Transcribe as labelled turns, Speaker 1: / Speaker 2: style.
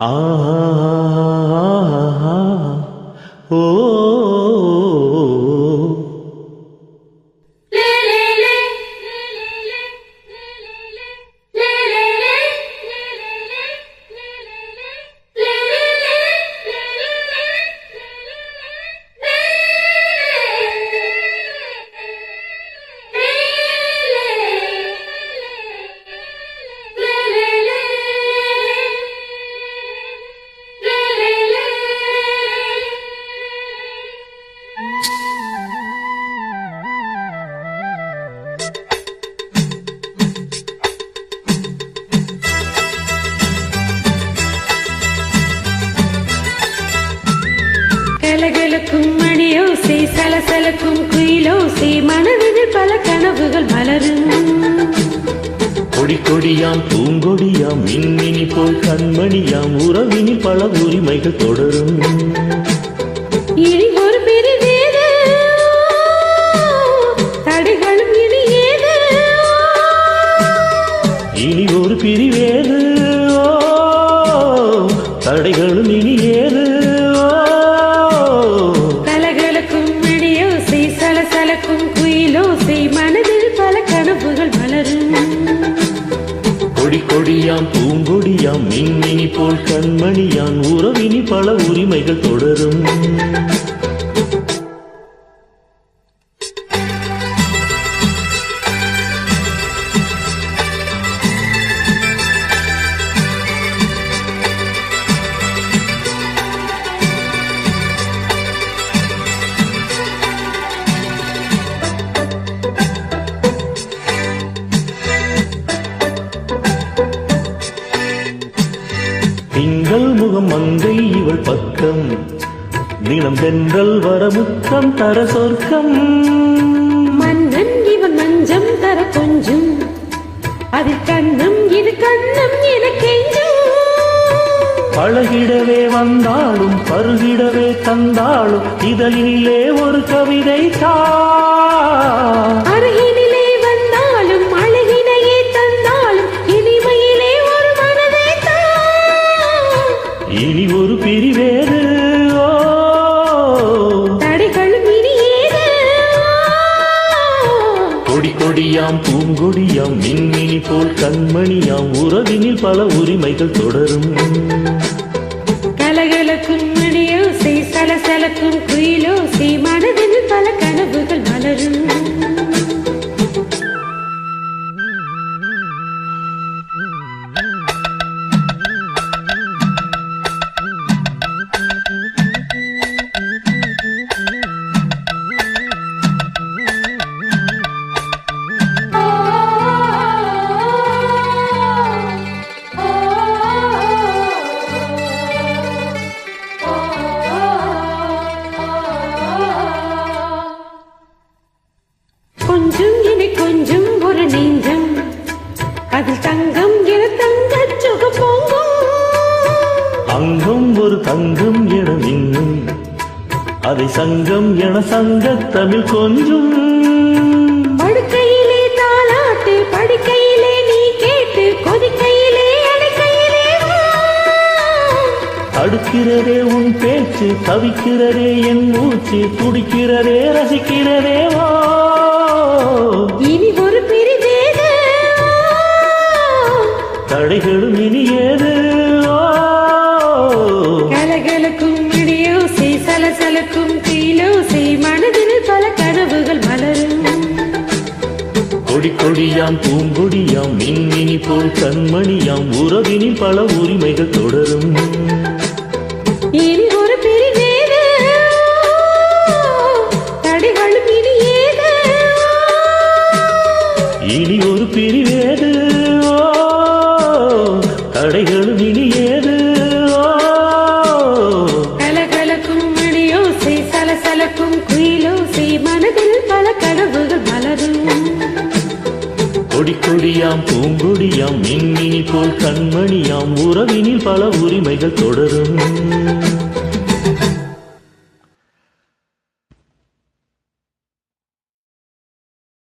Speaker 1: 아하하하하
Speaker 2: 오. கொடியாம் பூங்கொடியாம் மின்மினி போல் கண்மணியாம் உறவினில் பல உரிமைகள் தொடரும்.
Speaker 1: இனி ஒரு பெரிதேது
Speaker 2: கொடி கொடியாம் பூங்கொடியாம் மின்மினி போல் கண்மணியான் உறவினி பல உரிமைகள் தொடரும். திங்கள் முகம் மங்கை இவள் பக்கம். நிலம் தென்றல் வரமுத்தம் தர சொர்க்கம்.
Speaker 1: மன்னன் இவன் மஞ்சம் தர கொஞ்சம். அதில் கண்ணம் இது கண்ணம் என கெஞ்சும்.
Speaker 2: பழகிடவே வந்தாலும் பருகிடவே தந்தாலும் இதழிலே ஒரு கவிதை தா. பூங்கொடியாம் பூங்கொடியாம் மின்மினி போல் கண்மணியாம் உறவினில் பல உரிமைகள் தொடரும்.
Speaker 1: கலகலக்கும் மணியோசை சலசலக்கும் குயிலோசை மனதில் பல கனவுகள்
Speaker 2: அங்கம் ஒரு தங்கம் என மின்னும். அதை சங்கம் என சங்க தமிழ் கொஞ்சும்.
Speaker 1: படுக்கையிலே தாளாட்டு படுக்கையிலே நீ கேட்டு கொதிக்கையிலே.
Speaker 2: தடுக்கிறதே உன் பேச்சு தவிக்கிறதே என் மூச்சு துடிக்கிறதே ரசிக்கிறதே வா.
Speaker 1: இனி ஒரு பிரிவேது
Speaker 2: தடைகளும் இனி ஏது? கொடியாம் பூங்கொடியாம் மின்மினி போல் கண்மணியாம் உறவினில் பல உரிமைகள் தொடரும். கொடியாம் பூங்கொடியாம் மின்மினி போல் கண்மணியாம் உறவினில் பல உரிமைகள் தொடரும்.